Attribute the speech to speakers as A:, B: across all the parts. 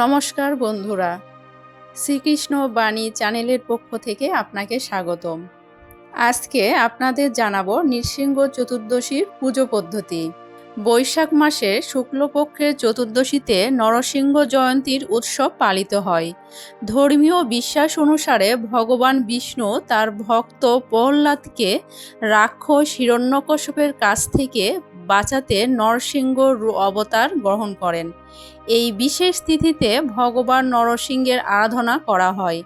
A: নমস্কার বন্ধুরা। শ্রীকৃষ্ণ বাণী চ্যানেলের পক্ষ থেকে আপনাকে স্বাগতম। আজকে আপনাদের জানাব নৃসিংহ চতুর্দশীর পুজো পদ্ধতি। বৈশাখ মাসে শুক্লপক্ষের চতুর্দশীতে নরসিংহ জয়ন্তীর উৎসব পালিত হয়। ধর্মীয় বিশ্বাস অনুসারে ভগবান বিষ্ণু তার ভক্ত প্রহ্লাদকে রাক্ষস হিরণ্যকশ্যপের কাছ থেকে বাঁচাতে নরসিংহ অবতার গ্রহণ করেন। এই বিশেষ তিথিতে ভগবান নরসিংহের আরাধনা করা হয়।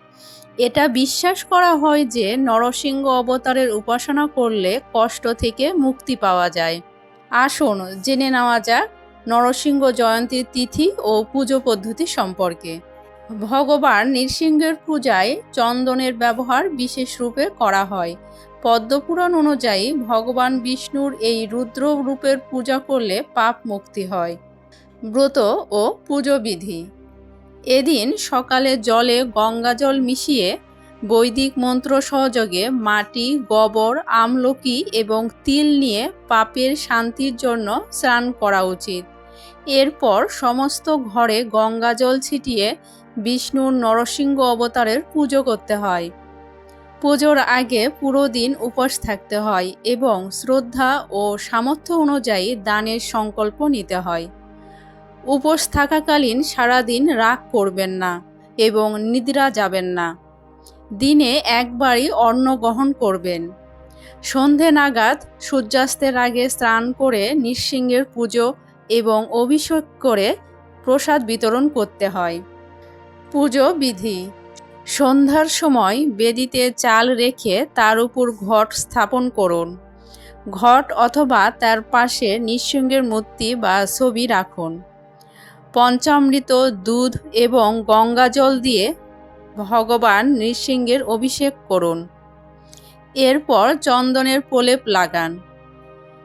A: এটা বিশ্বাস করা হয় যে নরসিংহ অবতারের উপাসনা করলে কষ্ট থেকে মুক্তি পাওয়া যায়। আসুন জেনে নেওয়া যাক নরসিংহ জয়ন্তীর তিথি ও পুজো পদ্ধতি সম্পর্কে। ভগবান নৃসিংহের পূজায় চন্দনের ব্যবহার বিশেষ রূপে করা হয়। পদ্মপুরাণ অনুযায়ী ভগবান বিষ্ণুর এই রুদ্র রূপের পূজা করলে পাপ মুক্তি হয়, ব্রত ও পুজো বিধি এদিন সকালে জলে গঙ্গাজল মিশিয়ে বৈদিক মন্ত্র সহযোগে মাটি, গোবর, আমলকি এবং তিল নিয়ে পাপের শান্তির জন্য স্নান করা উচিত। এরপর সমস্ত ঘরে গঙ্গাজল ছিটিয়ে বিষ্ণুর নরসিংহ অবতারের পুজো করতে হয়। পুজোর আগে পুরো দিন উপোস থাকতে হয় এবং শ্রদ্ধা ও সামর্থ্য অনুযায়ী দানের সংকল্প নিতে হয়। উপোস থাকাকালীন সারাদিন রাগ করবেন না এবং নিদ্রা যাবেন না। দিনে একবারই অন্ন গ্রহণ করবেন। সন্ধে নাগাদ সূর্যাস্তের আগে স্নান করে নৃসিংহের পুজো এবং অভিষেক করে প্রসাদ বিতরণ করতে হয়। পুজো বিধি সন্ধ্যার সময় বেদিতে চাল রেখে তার উপর ঘট স্থাপন করুন। ঘট অথবা তার পাশে নৃসিংহের মূর্তি বা ছবি রাখুন। পঞ্চামৃত, দুধ এবং গঙ্গা জল দিয়ে ভগবান নৃসিংহের অভিষেক করুন। এরপর চন্দনের প্রলেপ লাগান।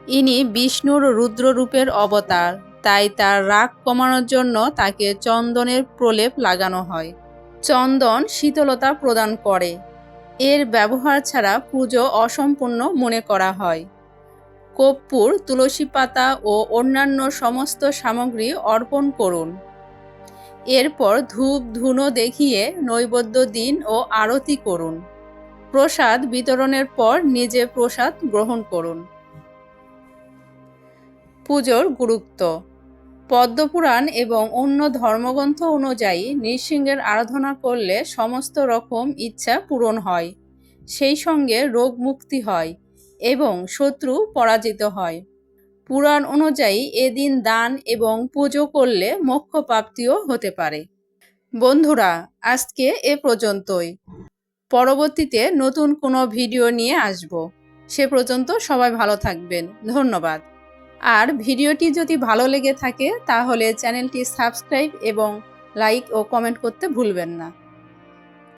A: ইনি বিষ্ণুর রুদ্ররূপের অবতার, তাই তার রাগ কমানোর জন্য তাকে চন্দনের প্রলেপ লাগানো হয়। চন্দন শীতলতা প্রদান করে। এর ব্যবহার ছাড়া পুজো অসম্পূর্ণ মনে করা হয়। কর্পূর, তুলসী পাতা ও অন্যান্য সমস্ত সামগ্রী অর্পণ করুন। এরপর ধূপ, ধুনো দেখিয়ে নৈবেদ্য দিন ও আরতি করুন। প্রসাদ বিতরণের পর নিজে প্রসাদ গ্রহণ করুন। পুজোর গুরুত্ব পদ্মপুরাণ এবং অন্য ধর্মগ্রন্থ অনুযায়ী নৃসিংহের আরাধনা করলে সমস্ত রকম ইচ্ছা পূরণ হয়, সেই সঙ্গে রোগ মুক্তি হয় এবং শত্রু পরাজিত হয়। পুরাণ অনুযায়ী এদিন দান এবং পুজো করলে মোক্ষ প্রাপ্তিও হতে পারে। বন্ধুরা, আজকে এ পর্যন্তই। পরবর্তীতে নতুন কোনো ভিডিও নিয়ে আসব। সে পর্যন্ত সবাই ভালো থাকবেন। ধন্যবাদ। আর ভিডিওটি যদি ভালো লেগে থাকে, তাহলে চ্যানেলটি সাবস্ক্রাইব এবং লাইক ও কমেন্ট করতে ভুলবেন না।